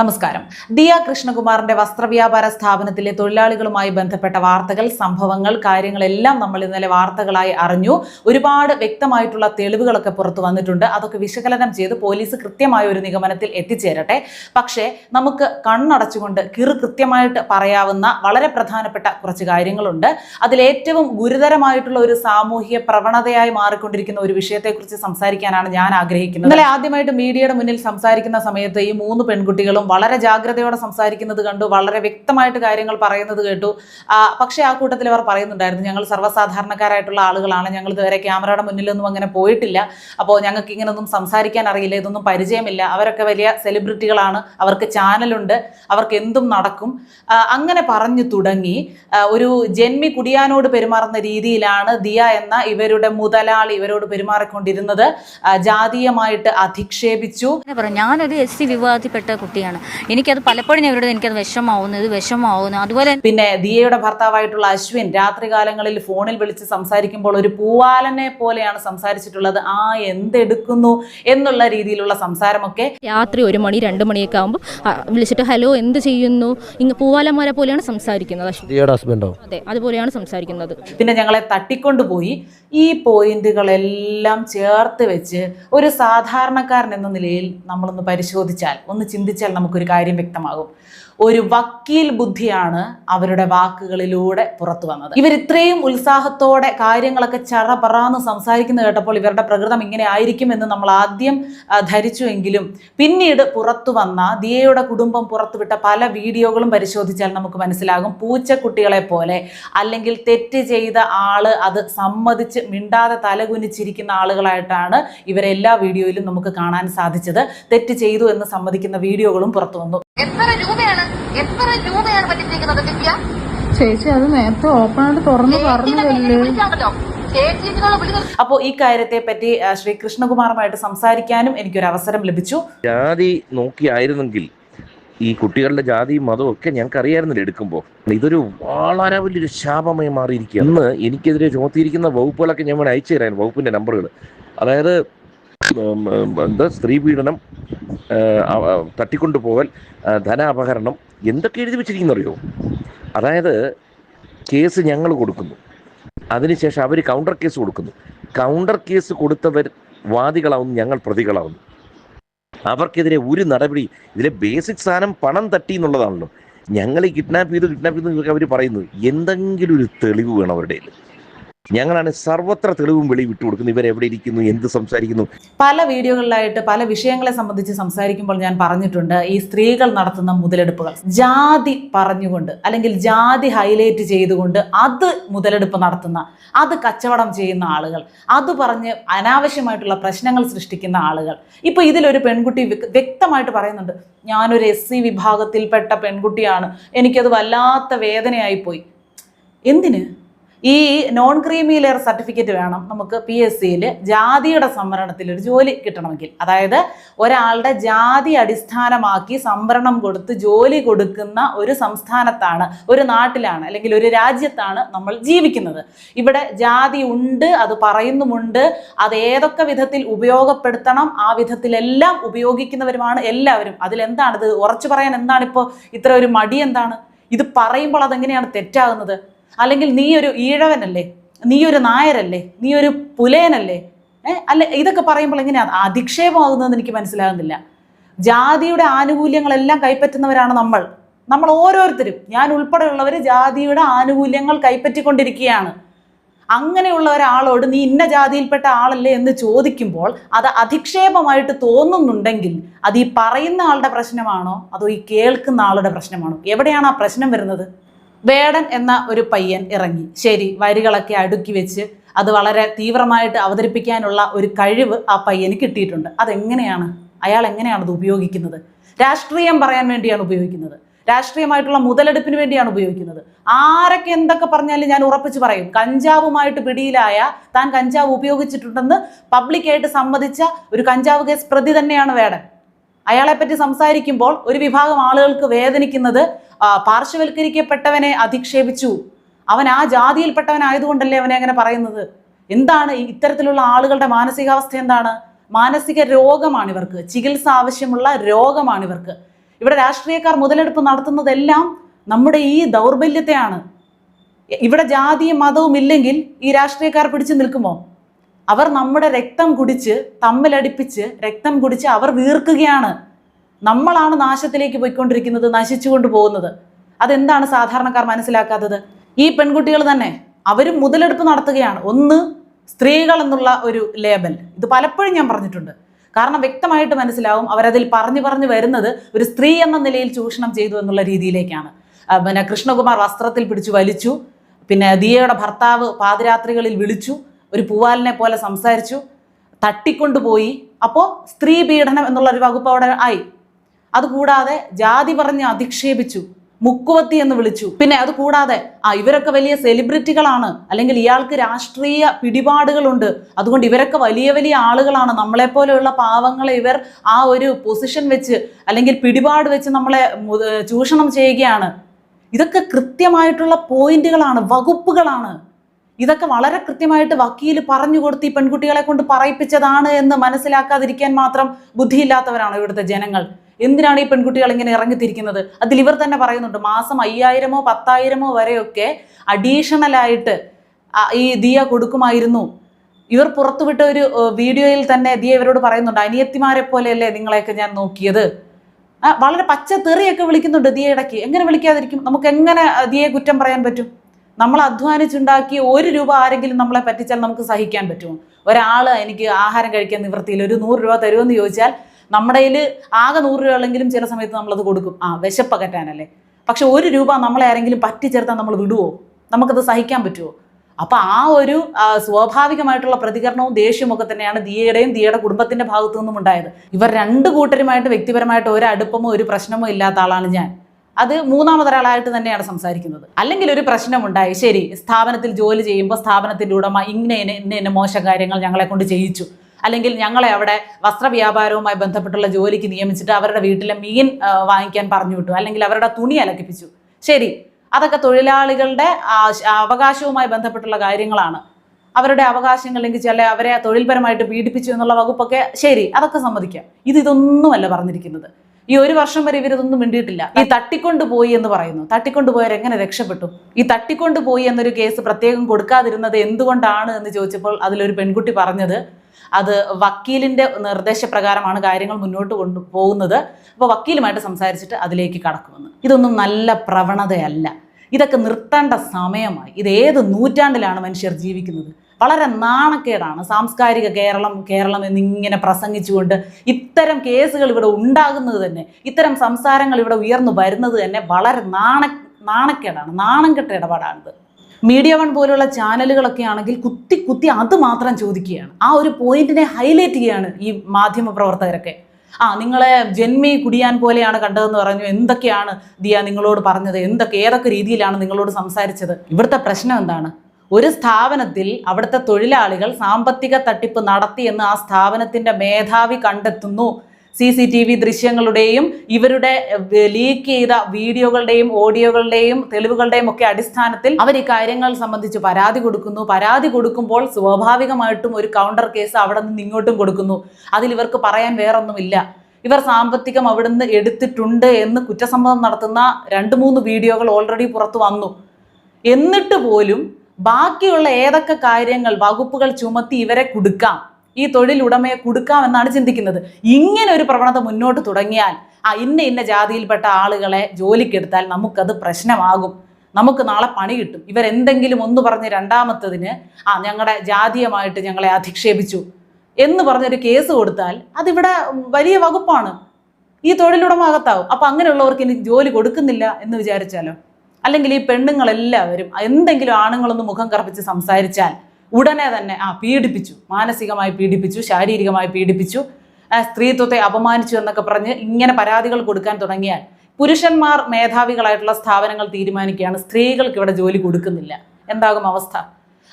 നമസ്കാരം. ദിയ കൃഷ്ണകുമാറിന്റെ വസ്ത്രവ്യാപാര സ്ഥാപനത്തിലെ തൊഴിലാളികളുമായി ബന്ധപ്പെട്ട വാർത്തകൾ സംഭവങ്ങൾ കാര്യങ്ങളെല്ലാം നമ്മൾ ഇന്നലെ വാർത്തകളായി അറിഞ്ഞു. ഒരുപാട് വ്യക്തമായിട്ടുള്ള തെളിവുകളൊക്കെ പുറത്തു വന്നിട്ടുണ്ട്. അതൊക്കെ വിശകലനം ചെയ്ത് പോലീസ് കൃത്യമായ ഒരു നിഗമനത്തിൽ എത്തിച്ചേരട്ടെ. പക്ഷേ നമുക്ക് കണ്ണടച്ചുകൊണ്ട് കിറു കൃത്യമായിട്ട് പറയാവുന്ന വളരെ പ്രധാനപ്പെട്ട കുറച്ച് കാര്യങ്ങളുണ്ട്. അതിലേറ്റവും ഗുരുതരമായിട്ടുള്ള ഒരു സാമൂഹ്യ പ്രവണതയായി മാറിക്കൊണ്ടിരിക്കുന്ന ഒരു വിഷയത്തെക്കുറിച്ച് സംസാരിക്കാനാണ് ഞാൻ ആഗ്രഹിക്കുന്നത്. ഇന്നലെ ആദ്യമായിട്ട് മീഡിയയുടെ മുന്നിൽ സംസാരിക്കുന്ന സമയത്ത് ഈ മൂന്ന് പെൺകുട്ടികളും വളരെ ജാഗ്രതയോടെ സംസാരിക്കുന്നത് കണ്ടു വളരെ വ്യക്തമായിട്ട് കാര്യങ്ങൾ പറയുന്നത് കേട്ടു. പക്ഷെ ആ കൂട്ടത്തിൽ അവർ പറയുന്നുണ്ടായിരുന്നു ഞങ്ങൾ സർവസാധാരണക്കാരായിട്ടുള്ള ആളുകളാണ് ഞങ്ങൾ ഇതുവരെ ക്യാമറയുടെ മുന്നിലൊന്നും അങ്ങനെ പോയിട്ടില്ല. അപ്പോൾ ഞങ്ങൾക്ക് ഇങ്ങനൊന്നും സംസാരിക്കാൻ അറിയില്ല ഇതൊന്നും പരിചയമില്ല. അവരൊക്കെ വലിയ സെലിബ്രിറ്റികളാണ് അവർക്ക് ചാനലുണ്ട് അവർക്ക് എന്തും നടക്കും. അങ്ങനെ പറഞ്ഞു തുടങ്ങി. ഒരു ജന്മി കുടിയാനോട് പെരുമാറുന്ന രീതിയിലാണ് ദിയ എന്ന ഇവരുടെ മുതലാളി ഇവരോട് പെരുമാറിക്കൊണ്ടിരുന്നത്. ജാതീയമായിട്ട് അധിക്ഷേപിച്ചു. ഞാനൊരു എസ് സി വിഭാഗത്തിൽപ്പെട്ട കുട്ടിയാണ്. എനിക്കത് പലപ്പോഴും ഞാൻ ഇവരുടെ എനിക്കത് വിഷമാവുന്നു ഇത് വിഷമാവുന്നു അതുപോലെ പിന്നെ ദിയയുടെ ഭർത്താവായിട്ടുള്ള അശ്വിൻ രാത്രികാലങ്ങളിൽ ഫോണിൽ വിളിച്ച് സംസാരിക്കുമ്പോൾ ഒരു പൂവാലനെ പോലെയാണ് സംസാരിച്ചിട്ടുള്ളത്. ആ എന്തെടുക്കുന്നു എന്നുള്ള രീതിയിലുള്ള സംസാരമൊക്കെ രാത്രി ഒരു മണി രണ്ട് മണിയൊക്കെ ആകുമ്പോൾ വിളിച്ചിട്ട് ഹലോ എന്ത് ചെയ്യുന്നു? ഇങ്ങ് പൂവാലന്മാരെ പോലെയാണ് സംസാരിക്കുന്നത് അശ്വിൻ. ദിയയുടെ ഹസ്ബൻഡോ? അതെ അതുപോലെയാണ് സംസാരിക്കുന്നത്. പിന്നെ ഞങ്ങളെ തട്ടിക്കൊണ്ടുപോയി ഈ പോയിന്റുകളെല്ലാം ചേർത്ത് വെച്ച് ഒരു സാധാരണക്കാരൻ എന്ന നിലയിൽ നമ്മളൊന്ന് പരിശോധിച്ചാൽ ഒന്ന് ചിന്തിച്ചാൽ നമുക്കൊരു കാര്യം വ്യക്തമാകും. ഒരു വക്കീൽ ബുദ്ധിയാണ് അവരുടെ വാക്കുകളിലൂടെ പുറത്തു വന്നത്. ഇവർ ഇത്രയും ഉത്സാഹത്തോടെ കാര്യങ്ങളൊക്കെ ചറ പറന്ന് സംസാരിക്കുന്നത് കേട്ടപ്പോൾ ഇവരുടെ പ്രകൃതം ഇങ്ങനെ ആയിരിക്കും എന്ന് നമ്മൾ ആദ്യം ധരിച്ചുവെങ്കിലും പിന്നീട് പുറത്തു വന്ന ദിയയുടെ കുടുംബം പുറത്തുവിട്ട പല വീഡിയോകളും പരിശോധിച്ചാൽ നമുക്ക് മനസ്സിലാകും. പൂച്ചക്കുട്ടികളെ പോലെ അല്ലെങ്കിൽ തെറ്റ് ചെയ്ത ആൾ അത് സമ്മതിച്ച് മിണ്ടാതെ തലകുനിച്ചിരിക്കുന്ന ആളുകളായിട്ടാണ് ഇവരെല്ലാ വീഡിയോയിലും നമുക്ക് കാണാൻ സാധിച്ചത്. തെറ്റ് ചെയ്തു എന്ന് സമ്മതിക്കുന്ന വീഡിയോകളും പുറത്തു വന്നു. എത്ര രൂപയാണ്? എത്ര രൂപയാണ് പറ്റിച്ചിരിക്കുന്നത് ദിവ്യ? ചേച്ചി അത് നേരത്തെ ഓപ്പൺ ആയിട്ട് തുറന്ന് പറഞ്ഞതല്ലേ? വിളിച്ചാണല്ലോ. അപ്പോൾ ഈ കാര്യത്തെ പറ്റി ശ്രീകൃഷ്ണകുമാറുമായിട്ട് ശ്രീ കൃഷ്ണകുമാറുമായിട്ട് സംസാരിക്കാനും എനിക്കൊരു അവസരം ലഭിച്ചു. ജാതി നോക്കിയായിരുന്നെങ്കിൽ ഈ കുട്ടികളുടെ ജാതിയും മതവും ഒക്കെ ഞങ്ങൾക്ക് അറിയായിരുന്നില്ല എടുക്കുമ്പോൾ ഇതൊരു വളരെ വലിയൊരു ശാപമായി മാറിയിരിക്കുക ഇന്ന് എനിക്കെതിരെ ചുമത്തിയിരിക്കുന്ന വകുപ്പുകളൊക്കെ ഞാൻ വേണം അയച്ചു തരാൻ വകുപ്പിന്റെ നമ്പറുകൾ അതായത് ഉം, ഉം, എന്താ സ്ത്രീ പീഡനം തട്ടിക്കൊണ്ടുപോകൽ ധന ധനാപഹരണം എന്തൊക്കെ എഴുതി വെച്ചിരിക്കുന്നറിയോ? അതായത് കേസ് ഞങ്ങൾ കൊടുക്കുന്നു. അതിനുശേഷം അവർ കൗണ്ടർ കേസ് കൊടുക്കുന്നു. കൗണ്ടർ കേസ് കൊടുത്തവർ വാദികളാവുന്നു ഞങ്ങൾ പ്രതികളാവുന്നു. അവർക്കെതിരെ ഒരു നടപടി ഇതിലെ ബേസിക് സാധനം പണം തട്ടി എന്നുള്ളതാണല്ലോ. ഞങ്ങൾ കിഡ്നാപ്പ് ചെയ്തു കിഡ്നാപ്പ് ചെയ്തു അവർ പറയുന്നു എന്തെങ്കിലും ഒരു തെളിവ് വേണം അവരുടെ. ഞങ്ങളാണ് സർവത്ര തെളിവും വെളി വിട്ടുകൊടുക്കുന്നത് ഇവരെവിടെ ഇരിക്കുന്നു? എന്ത് സംസാരിക്കുന്നു? പല വീഡിയോകളിലായിട്ട് പല വിഷയങ്ങളെ സംബന്ധിച്ച് സംസാരിക്കുമ്പോൾ ഞാൻ പറഞ്ഞിട്ടുണ്ട് ഈ സ്ത്രീകൾ നടത്തുന്ന മുതലെടുപ്പുകൾ. ജാതി പറഞ്ഞുകൊണ്ട് അല്ലെങ്കിൽ ജാതി ഹൈലൈറ്റ് ചെയ്തുകൊണ്ട് അത് മുതലെടുപ്പ് നടത്തുന്ന അത് കച്ചവടം ചെയ്യുന്ന ആളുകൾ അത് പറഞ്ഞ് അനാവശ്യമായിട്ടുള്ള പ്രശ്നങ്ങൾ സൃഷ്ടിക്കുന്ന ആളുകൾ. ഇപ്പൊ ഇതിലൊരു പെൺകുട്ടി വ്യക്തമായിട്ട് പറയുന്നുണ്ട് ഞാനൊരു എസ് സി വിഭാഗത്തിൽപ്പെട്ട പെൺകുട്ടിയാണ്. എനിക്കത് വല്ലാത്ത വേദനയായി പോയി എന്തിന്? ഈ നോൺ ക്രീമി ലെയർ സർട്ടിഫിക്കറ്റ് വേണം നമുക്ക് പി എസ് സിയിൽ ജാതിയുടെ സംവരണത്തിൽ ഒരു ജോലി കിട്ടണമെങ്കിൽ. അതായത് ഒരാളുടെ ജാതി അടിസ്ഥാനമാക്കി സംവരണം കൊടുത്ത് ജോലി കൊടുക്കുന്ന ഒരു സംസ്ഥാനത്താണ് ഒരു നാട്ടിലാണ് അല്ലെങ്കിൽ ഒരു രാജ്യത്താണ് നമ്മൾ ജീവിക്കുന്നത്. ഇവിടെ ജാതി ഉണ്ട് അത് പറയുന്നുമുണ്ട് അത് ഏതൊക്കെ വിധത്തിൽ ഉപയോഗപ്പെടുത്തണം ആ വിധത്തിലെല്ലാം ഉപയോഗിക്കുന്നവരുമാണ് എല്ലാവരും. അതിലെന്താണ് ഇത്? ഉറച്ചു പറയാൻ എന്താണിപ്പോൾ ഇത്ര ഒരു മടി എന്താണ്? ഇത് പറയുമ്പോൾ അതെങ്ങനെയാണ് തെറ്റാകുന്നത്? അല്ലെങ്കിൽ നീ ഒരു ഈഴവനല്ലേ? നീ ഒരു നായരല്ലേ? നീ ഒരു പുലയനല്ലേ? ഏ അല്ലെ ഇതൊക്കെ പറയുമ്പോൾ എങ്ങനെയാണ് അധിക്ഷേപമാകുന്നതെന്ന് എനിക്ക് മനസ്സിലാകുന്നില്ല. ജാതിയുടെ ആനുകൂല്യങ്ങളെല്ലാം കൈപ്പറ്റുന്നവരാണ് നമ്മൾ. നമ്മൾ ഓരോരുത്തരും. ഞാൻ ഉൾപ്പെടെയുള്ളവർ ജാതിയുടെ ആനുകൂല്യങ്ങൾ കൈപ്പറ്റിക്കൊണ്ടിരിക്കുകയാണ്. അങ്ങനെയുള്ള ഒരാളോട് നീ ഇന്ന ജാതിയിൽപ്പെട്ട ആളല്ലേ എന്ന് ചോദിക്കുമ്പോൾ അത് അധിക്ഷേപമായിട്ട് തോന്നുന്നുണ്ടെങ്കിൽ അത് ഈ പറയുന്ന ആളുടെ പ്രശ്നമാണോ? അതോ ഈ കേൾക്കുന്ന ആളുടെ പ്രശ്നമാണോ? എവിടെയാണ് ആ പ്രശ്നം വരുന്നത്? വേടൻ എന്ന ഒരു പയ്യൻ ഇറങ്ങി. ശരി വരികളൊക്കെ അടുക്കി വെച്ച് അത് വളരെ തീവ്രമായിട്ട് അവതരിപ്പിക്കാനുള്ള ഒരു കഴിവ് ആ പയ്യന് കിട്ടിയിട്ടുണ്ട്. അതെങ്ങനെയാണ്? അയാൾ എങ്ങനെയാണ് അത് ഉപയോഗിക്കുന്നത്? രാഷ്ട്രീയം പറയാൻ വേണ്ടിയാണ് ഉപയോഗിക്കുന്നത്. രാഷ്ട്രീയമായിട്ടുള്ള മുതലെടുപ്പിന് വേണ്ടിയാണ് ഉപയോഗിക്കുന്നത്. ആരൊക്കെ എന്തൊക്കെ പറഞ്ഞാലും ഞാൻ ഉറപ്പിച്ച് പറയും. കഞ്ചാവുമായിട്ട് പിടിയിലായ താൻ കഞ്ചാവ് ഉപയോഗിച്ചിട്ടുണ്ടെന്ന് പബ്ലിക്കായിട്ട് സമ്മതിച്ച ഒരു കഞ്ചാവ് കേസ് പ്രതി തന്നെയാണ് വേടൻ. അയാളെപ്പറ്റി സംസാരിക്കുമ്പോൾ ഒരു വിഭാഗം ആളുകൾക്ക് വേദനിക്കുന്നത് പാർശ്വവൽക്കരിക്കപ്പെട്ടവനെ അധിക്ഷേപിച്ചു. അവൻ ആ ജാതിയിൽപ്പെട്ടവനായതുകൊണ്ടല്ലേ അവനെ അങ്ങനെ പറയുന്നത്? എന്താണ് ഇത്തരത്തിലുള്ള ആളുകളുടെ മാനസികാവസ്ഥ എന്താണ്? മാനസിക രോഗമാണ് ഇവർക്ക്. ചികിത്സ ആവശ്യമുള്ള രോഗമാണ് ഇവർക്ക്. ഇവിടെ രാഷ്ട്രീയക്കാർ മുതലെടുപ്പ് നടത്തുന്നതെല്ലാം നമ്മുടെ ഈ ദൗർബല്യത്തെയാണ്. ഇവിടെ ജാതിയും മതവും ഇല്ലെങ്കിൽ ഈ രാഷ്ട്രീയക്കാർ പിടിച്ചു നിൽക്കുമോ? അവർ നമ്മുടെ രക്തം കുടിച്ച് തമ്മിലടിപ്പിച്ച് രക്തം കുടിച്ച് അവർ വീർക്കുകയാണ്. നമ്മളാണ് നാശത്തിലേക്ക് പോയിക്കൊണ്ടിരിക്കുന്നത് നശിച്ചുകൊണ്ട് പോകുന്നത്. അതെന്താണ് സാധാരണക്കാർ മനസ്സിലാക്കാത്തത്? ഈ പെൺകുട്ടികൾ തന്നെ അവരും മുതലെടുപ്പ് നടത്തുകയാണ്. ഒന്ന് സ്ത്രീകൾ എന്നുള്ള ഒരു ലേബൽ ഇത് പലപ്പോഴും ഞാൻ പറഞ്ഞിട്ടുണ്ട്. കാരണം വ്യക്തമായിട്ട് മനസ്സിലാവും അവരതിൽ പറഞ്ഞു പറഞ്ഞു വരുന്നത് ഒരു സ്ത്രീ എന്ന നിലയിൽ ചൂഷണം ചെയ്തു എന്നുള്ള രീതിയിലേക്കാണ്. പിന്നെ കൃഷ്ണകുമാർ വസ്ത്രത്തിൽ പിടിച്ചു വലിച്ചു. പിന്നെ ദിയയുടെ ഭർത്താവ് പാതിരാത്രികളിൽ വിളിച്ചു. ഒരു പൂവാലിനെ പോലെ സംസാരിച്ചു തട്ടിക്കൊണ്ടുപോയി. അപ്പോൾ സ്ത്രീ പീഡനം എന്നുള്ള ഒരു വകുപ്പ് അവിടെ ആയി. അതുകൂടാതെ ജാതി പറഞ്ഞ് അധിക്ഷേപിച്ചു മുക്കുവത്തി എന്ന് വിളിച്ചു. പിന്നെ അത് കൂടാതെ ആ ഇവരൊക്കെ വലിയ സെലിബ്രിറ്റികളാണ്. അല്ലെങ്കിൽ ഇയാൾക്ക് രാഷ്ട്രീയ പിടിപാടുകളുണ്ട്. അതുകൊണ്ട് ഇവരൊക്കെ വലിയ വലിയ ആളുകളാണ്. നമ്മളെപ്പോലെയുള്ള പാവങ്ങളെ ഇവർ ആ ഒരു പൊസിഷൻ വെച്ച് അല്ലെങ്കിൽ പിടിപാട് വെച്ച് നമ്മളെ ചൂഷണം ചെയ്യുകയാണ്. ഇതൊക്കെ കൃത്യമായിട്ടുള്ള പോയിന്റുകളാണ് വകുപ്പുകളാണ്. ഇതൊക്കെ വളരെ കൃത്യമായിട്ട് വക്കീൽ പറഞ്ഞു കൊടുത്ത് ഈ പെൺകുട്ടികളെ കൊണ്ട് പറയിപ്പിച്ചതാണ് എന്ന് മനസ്സിലാക്കാതിരിക്കാൻ മാത്രം ബുദ്ധിയില്ലാത്തവരാണ് ഇവിടുത്തെ ജനങ്ങൾ? എന്തിനാണ് ഈ പെൺകുട്ടികൾ ഇങ്ങനെ ഇറങ്ങിത്തിരിക്കുന്നത്? അതിൽ ഇവർ തന്നെ പറയുന്നുണ്ട് മാസം അയ്യായിരമോ പത്തായിരമോ വരെയൊക്കെ അഡീഷണലായിട്ട് ഈ ദിയ കൊടുക്കുമായിരുന്നു. ഇവർ പുറത്തുവിട്ട ഒരു വീഡിയോയിൽ തന്നെ ദിയ ഇവരോട് പറയുന്നുണ്ട് അനിയത്തിമാരെ പോലെയല്ലേ നിങ്ങളെയൊക്കെ ഞാൻ നോക്കിയത്? വളരെ പച്ച തെറിയൊക്കെ വിളിക്കുന്നുണ്ട് ദിയ ഇടയ്ക്ക്. എങ്ങനെ വിളിക്കാതിരിക്കും? നമുക്ക് എങ്ങനെ ദിയെ കുറ്റം പറയാൻ പറ്റും? നമ്മൾ അധ്വാനിച്ചുണ്ടാക്കി ഒരു രൂപ ആരെങ്കിലും നമ്മളെ പറ്റിച്ചാൽ നമുക്ക് സഹിക്കാൻ പറ്റുമോ? ഒരാൾ എനിക്ക് ആഹാരം കഴിക്കാൻ നിവൃത്തിയിൽ ഒരു നൂറ് രൂപ തരുമെന്ന് ചോദിച്ചാൽ നമ്മുടെ കയ്യിൽ ആകെ നൂറ് രൂപ ഉള്ളെങ്കിലും ചില സമയത്ത് നമ്മളത് കൊടുക്കും. ആ വിശപ്പകറ്റാനല്ലേ പക്ഷെ ഒരു രൂപ നമ്മളെ ആരെങ്കിലും പറ്റിച്ചേർത്താൽ നമ്മൾ വിടുവോ? നമുക്കത് സഹിക്കാൻ പറ്റുമോ അപ്പോൾ ആ ഒരു സ്വാഭാവികമായിട്ടുള്ള പ്രതികരണവും ദേഷ്യമൊക്കെ തന്നെയാണ് ദിയയുടെയും ദിയയുടെ കുടുംബത്തിന്റെ ഭാഗത്തു നിന്നും ഉണ്ടായത്. ഇവർ രണ്ട് കൂട്ടരുമായിട്ട് വ്യക്തിപരമായിട്ട് ഒരു അടുപ്പമോ ഒരു പ്രശ്നമോ ഇല്ലാത്ത ആളാണ് ഞാൻ. അത് മൂന്നാമതൊരാളായിട്ട് തന്നെയാണ് സംസാരിക്കുന്നത്. അല്ലെങ്കിൽ ഒരു പ്രശ്നമുണ്ടായി ശരി സ്ഥാപനത്തിൽ ജോലി ചെയ്യുമ്പോൾ സ്ഥാപനത്തിന്റെ ഉടമ ഇങ്ങനെ ഇന്ന ഇന്ന മോശം കാര്യങ്ങൾ ഞങ്ങളെ കൊണ്ട് ചെയ്യിച്ചു. അല്ലെങ്കിൽ ഞങ്ങളെ അവിടെ വസ്ത്രവ്യാപാരവുമായി ബന്ധപ്പെട്ടുള്ള ജോലിക്ക് നിയമിച്ചിട്ട് അവരുടെ വീട്ടിലെ മീൻ വാങ്ങിക്കാൻ പറഞ്ഞു വിട്ടു. അല്ലെങ്കിൽ അവരുടെ തുണി അലക്കിപ്പിച്ചു. ശരി അതൊക്കെ തൊഴിലാളികളുടെ അവകാശവുമായി ബന്ധപ്പെട്ടുള്ള കാര്യങ്ങളാണ്. അവരുടെ അവകാശങ്ങൾ ചില അവരെ തൊഴിൽപരമായിട്ട് പീഡിപ്പിച്ചു എന്നുള്ള വകുപ്പൊക്കെ ശരി അതൊക്കെ സമ്മതിക്കാം. ഇത് ഇതൊന്നുമല്ല പറഞ്ഞിരിക്കുന്നത്. ഈ ഒരു വർഷം വരെ ഇവരിതൊന്നും മിണ്ടിയിട്ടില്ല. ഈ തട്ടിക്കൊണ്ടുപോയി എന്ന് പറയുന്നു. തട്ടിക്കൊണ്ടുപോയവർ എങ്ങനെ രക്ഷപ്പെട്ടു? ഈ തട്ടിക്കൊണ്ടുപോയി എന്നൊരു കേസ് പ്രത്യേകം കൊടുക്കാതിരുന്നത് എന്തുകൊണ്ടാണ് എന്ന് ചോദിച്ചപ്പോൾ അതിലൊരു പെൺകുട്ടി പറഞ്ഞത് അത് വക്കീലിന്റെ നിർദ്ദേശപ്രകാരമാണ് കാര്യങ്ങൾ മുന്നോട്ട് കൊണ്ടു പോകുന്നത്. അപ്പോൾ വക്കീലുമായിട്ട് സംസാരിച്ചിട്ട് അതിലേക്ക് കടക്കുമെന്ന്. ഇതൊന്നും നല്ല പ്രവണതയല്ല. ഇതൊക്കെ നിർത്തേണ്ട സമയമായി. ഇത് ഏത് നൂറ്റാണ്ടിലാണ് മനുഷ്യർ ജീവിക്കുന്നത്? വളരെ നാണക്കേടാണ് സാംസ്കാരിക കേരളം കേരളം എന്നിങ്ങനെ പ്രസംഗിച്ചുകൊണ്ട് ഇത്തരം കേസുകൾ ഇവിടെ ഉണ്ടാകുന്നത് തന്നെ ഇത്തരം സംസാരങ്ങൾ ഇവിടെ ഉയർന്നു വരുന്നത് തന്നെ വളരെ നാണ നാണക്കേടാണ് നാണം കെട്ട ഇടപാടാണിത്. മീഡിയ വൺ പോലുള്ള ചാനലുകളൊക്കെ ആണെങ്കിൽ കുത്തി കുത്തി അത് മാത്രം ചോദിക്കുകയാണ്. ആ ഒരു പോയിന്റിനെ ഹൈലൈറ്റ് ചെയ്യുകയാണ് ഈ മാധ്യമ പ്രവർത്തകരൊക്കെ. ആ നിങ്ങളെ ജന്മി കുടിയാൻ പോലെയാണ് കണ്ടതെന്ന് പറഞ്ഞു എന്തൊക്കെയാണ് ദിയ നിങ്ങളോട് പറഞ്ഞത് എന്തൊക്കെ ഏതൊക്കെ രീതിയിലാണ് നിങ്ങളോട് സംസാരിച്ചത്? ഇവിടുത്തെ പ്രശ്നം എന്താണ്? ഒരു സ്ഥാപനത്തിൽ അവിടുത്തെ തൊഴിലാളികൾ സാമ്പത്തിക തട്ടിപ്പ് നടത്തിയെന്ന് ആ സ്ഥാപനത്തിന്റെ മേധാവി കണ്ടെത്തുന്നു. സി സി ടി വി ദൃശ്യങ്ങളുടെയും ഇവരുടെ ലീക്ക് ചെയ്ത വീഡിയോകളുടെയും ഓഡിയോകളുടെയും തെളിവുകളുടെയും ഒക്കെ അടിസ്ഥാനത്തിൽ അവർ ഈ കാര്യങ്ങൾ സംബന്ധിച്ച് പരാതി കൊടുക്കുന്നു. പരാതി കൊടുക്കുമ്പോൾ സ്വാഭാവികമായിട്ടും ഒരു കൗണ്ടർ കേസ് അവിടെ നിന്ന് ഇങ്ങോട്ടും കൊടുക്കുന്നു. അതിൽ ഇവർക്ക് പറയാൻ വേറൊന്നുമില്ല. ഇവർ സാമ്പത്തികം അവിടുന്ന് എടുത്തിട്ടുണ്ട് എന്ന് കുറ്റസമ്മതം നടത്തുന്ന രണ്ട് മൂന്ന് വീഡിയോകൾ ഓൾറെഡി പുറത്തു വന്നു. എന്നിട്ട് പോലും ബാക്കിയുള്ള ഏതൊക്കെ കാര്യങ്ങൾ വകുപ്പുകൾ ചുമത്തി ഇവരെ കൊടുക്കാം ഈ തൊഴിലുടമയെ കൊടുക്കാം എന്നാണ് ചിന്തിക്കുന്നത്. ഇങ്ങനെ ഒരു പ്രവണത മുന്നോട്ട് തുടങ്ങിയാൽ ആ ഇന്ന ഇന്ന ജാതിയിൽപ്പെട്ട ആളുകളെ ജോലിക്കെടുത്താൽ നമുക്കത് പ്രശ്നമാകും. നമുക്ക് നാളെ പണി കിട്ടും. ഇവരെന്തെങ്കിലും ഒന്ന് പറഞ്ഞ് രണ്ടാമത്തതിന് ആ ഞങ്ങളുടെ ജാതീയമായിട്ട് ഞങ്ങളെ അധിക്ഷേപിച്ചു എന്ന് പറഞ്ഞൊരു കേസ് കൊടുത്താൽ അതിവിടെ വലിയ വകുപ്പാണ്. ഈ തൊഴിലുടമ അകത്താവും. അപ്പൊ അങ്ങനെയുള്ളവർക്ക് ഇനി ജോലി കൊടുക്കുന്നില്ല എന്ന് വിചാരിച്ചാലോ? അല്ലെങ്കിൽ ഈ പെണ്ണുങ്ങളെല്ലാവരും എന്തെങ്കിലും ആണുങ്ങളൊന്ന് മുഖം കറപ്പിച്ച് സംസാരിച്ചാൽ ഉടനെ തന്നെ ആ പീഡിപ്പിച്ചു. മാനസികമായി പീഡിപ്പിച്ചു ശാരീരികമായി പീഡിപ്പിച്ചു. സ്ത്രീത്വത്തെ അപമാനിച്ചു എന്നൊക്കെ പറഞ്ഞ് ഇങ്ങനെ പരാതികൾ കൊടുക്കാൻ തുടങ്ങിയാൽ പുരുഷന്മാർ മേധാവികളായിട്ടുള്ള സ്ഥാപനങ്ങൾ തീരുമാനിക്കുകയാണ്. സ്ത്രീകൾക്ക് ഇവിടെ ജോലി കൊടുക്കുന്നില്ല. എന്താകും അവസ്ഥ?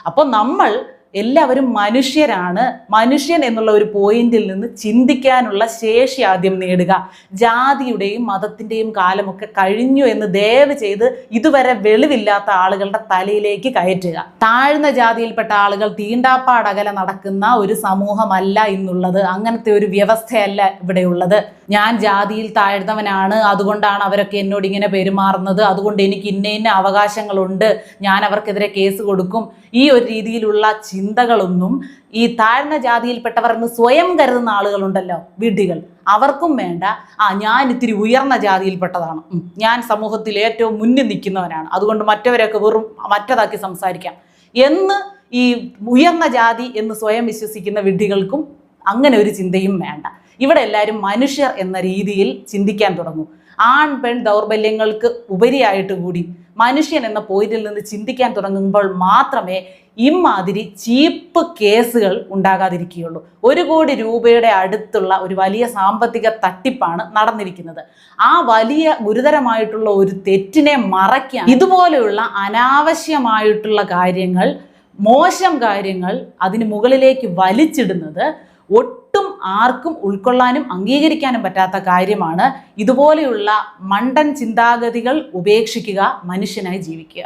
അപ്പോൾ നമ്മൾ എല്ലാവരും മനുഷ്യരാണ്. മനുഷ്യൻ എന്നുള്ള ഒരു പോയിന്റിൽ നിന്ന് ചിന്തിക്കാനുള്ള ശേഷി ആദ്യം നേടുക. ജാതിയുടെയും മതത്തിന്റെയും കാലമൊക്കെ കഴിഞ്ഞു എന്ന് ദയവ് ചെയ്ത് ഇതുവരെ വെളിവില്ലാത്ത ആളുകളുടെ തലയിലേക്ക് കയറ്റുക. താഴ്ന്ന ജാതിയിൽപ്പെട്ട ആളുകൾ തീണ്ടാപ്പാടകലെ നടക്കുന്ന ഒരു സമൂഹമല്ല ഇന്നുള്ളത്. അങ്ങനത്തെ ഒരു വ്യവസ്ഥയല്ല ഇവിടെയുള്ളത്. ഞാൻ ജാതിയിൽ താഴ്ന്നവനാണ്. അതുകൊണ്ടാണ് അവരൊക്കെ എന്നോട് ഇങ്ങനെ പെരുമാറുന്നത്. അതുകൊണ്ട് എനിക്ക് ഇന്ന ഇന്ന അവകാശങ്ങളുണ്ട്. ഞാൻ അവർക്കെതിരെ കേസ് കൊടുക്കും. ഈ ഒരു രീതിയിലുള്ള ചിന്തകളൊന്നും ഈ താഴ്ന്ന ജാതിയിൽപ്പെട്ടവർ എന്ന് സ്വയം കരുതുന്ന ആളുകളുണ്ടല്ലോ വിഡ്ഢികൾ. അവർക്കും വേണ്ട ആ ഞാൻ ഇത്തിരി ഉയർന്ന ജാതിയിൽപ്പെട്ടതാണ്. ഞാൻ സമൂഹത്തിൽ ഏറ്റവും മുന്നിൽ നിൽക്കുന്നവനാണ്. അതുകൊണ്ട് മറ്റവരെയൊക്കെ വെറും മറ്റതാക്കി സംസാരിക്കാം. എന്ന് ഈ ഉയർന്ന ജാതി എന്ന് സ്വയം വിശ്വസിക്കുന്ന വിഡ്ഢികൾക്കും അങ്ങനെ ഒരു ചിന്തയും വേണ്ട. ഇവിടെ എല്ലാവരും മനുഷ്യർ എന്ന രീതിയിൽ ചിന്തിക്കാൻ തുടങ്ങും. ആൺ പെൺ ദൗർബല്യങ്ങൾക്ക് ഉപരിയായിട്ട് കൂടി മനുഷ്യൻ എന്ന പോയിന്റിൽ നിന്ന് ചിന്തിക്കാൻ തുടങ്ങുമ്പോൾ മാത്രമേ ഇമാതിരി ചീപ്പ് കേസുകൾ ഉണ്ടാകാതിരിക്കുകയുള്ളൂ. ഒരു കോടി രൂപയുടെ അടുത്തുള്ള ഒരു വലിയ സാമ്പത്തിക തട്ടിപ്പാണ് നടന്നിരിക്കുന്നത്. ആ വലിയ ഗുരുതരമായിട്ടുള്ള ഒരു തെറ്റിനെ മറയ്ക്കാൻ ഇതുപോലെയുള്ള അനാവശ്യമായിട്ടുള്ള കാര്യങ്ങൾ മോശം കാര്യങ്ങൾ അതിന് മുകളിലേക്ക് വലിച്ചിടുന്നത് ഒട്ടും ആർക്കും ഉൾക്കൊള്ളാനും അംഗീകരിക്കാനും പറ്റാത്ത കാര്യമാണ്. ഇതുപോലെയുള്ള മണ്ടൻ ചിന്താഗതികൾ ഉപേക്ഷിക്കുക മനുഷ്യനായി ജീവിക്കുക.